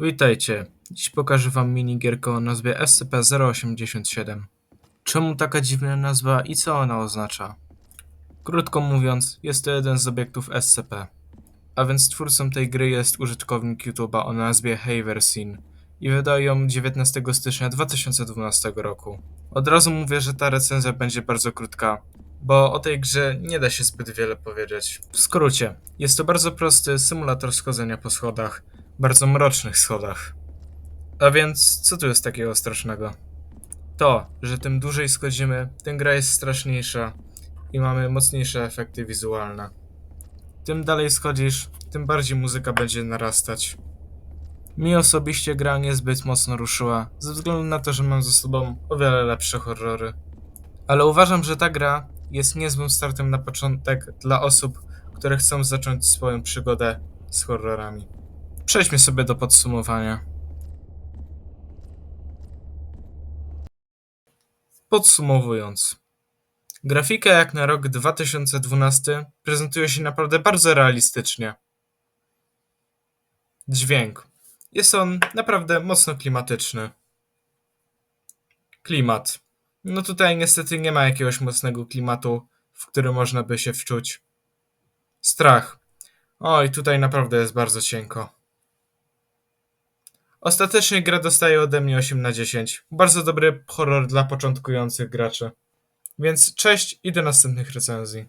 Witajcie. Dziś pokażę wam minigierkę o nazwie SCP-087. Czemu taka dziwna nazwa i co ona oznacza? Krótko mówiąc, jest to jeden z obiektów SCP. A więc twórcą tej gry jest użytkownik YouTube'a o nazwie Haversin i wydał ją 19 stycznia 2012 roku. Od razu mówię, że ta recenzja będzie bardzo krótka, bo o tej grze nie da się zbyt wiele powiedzieć. W skrócie, jest to bardzo prosty symulator schodzenia po schodach, bardzo mrocznych schodach. A więc, co tu jest takiego strasznego? To, że tym dłużej schodzimy, tym gra jest straszniejsza i mamy mocniejsze efekty wizualne. Tym dalej schodzisz, tym bardziej muzyka będzie narastać. Mi osobiście gra niezbyt mocno ruszyła, ze względu na to, że mam ze sobą o wiele lepsze horrory. Ale uważam, że ta gra jest niezłym startem na początek dla osób, które chcą zacząć swoją przygodę z horrorami. Przejdźmy sobie do podsumowania. Podsumowując. Grafika jak na rok 2012 prezentuje się naprawdę bardzo realistycznie. Dźwięk. Jest on naprawdę mocno klimatyczny. Klimat. No tutaj niestety nie ma jakiegoś mocnego klimatu, w który można by się wczuć. Strach. Oj, tutaj naprawdę jest bardzo cienko. Ostatecznie gra dostaje ode mnie 8 na 10. Bardzo dobry horror dla początkujących graczy. Więc cześć i do następnych recenzji.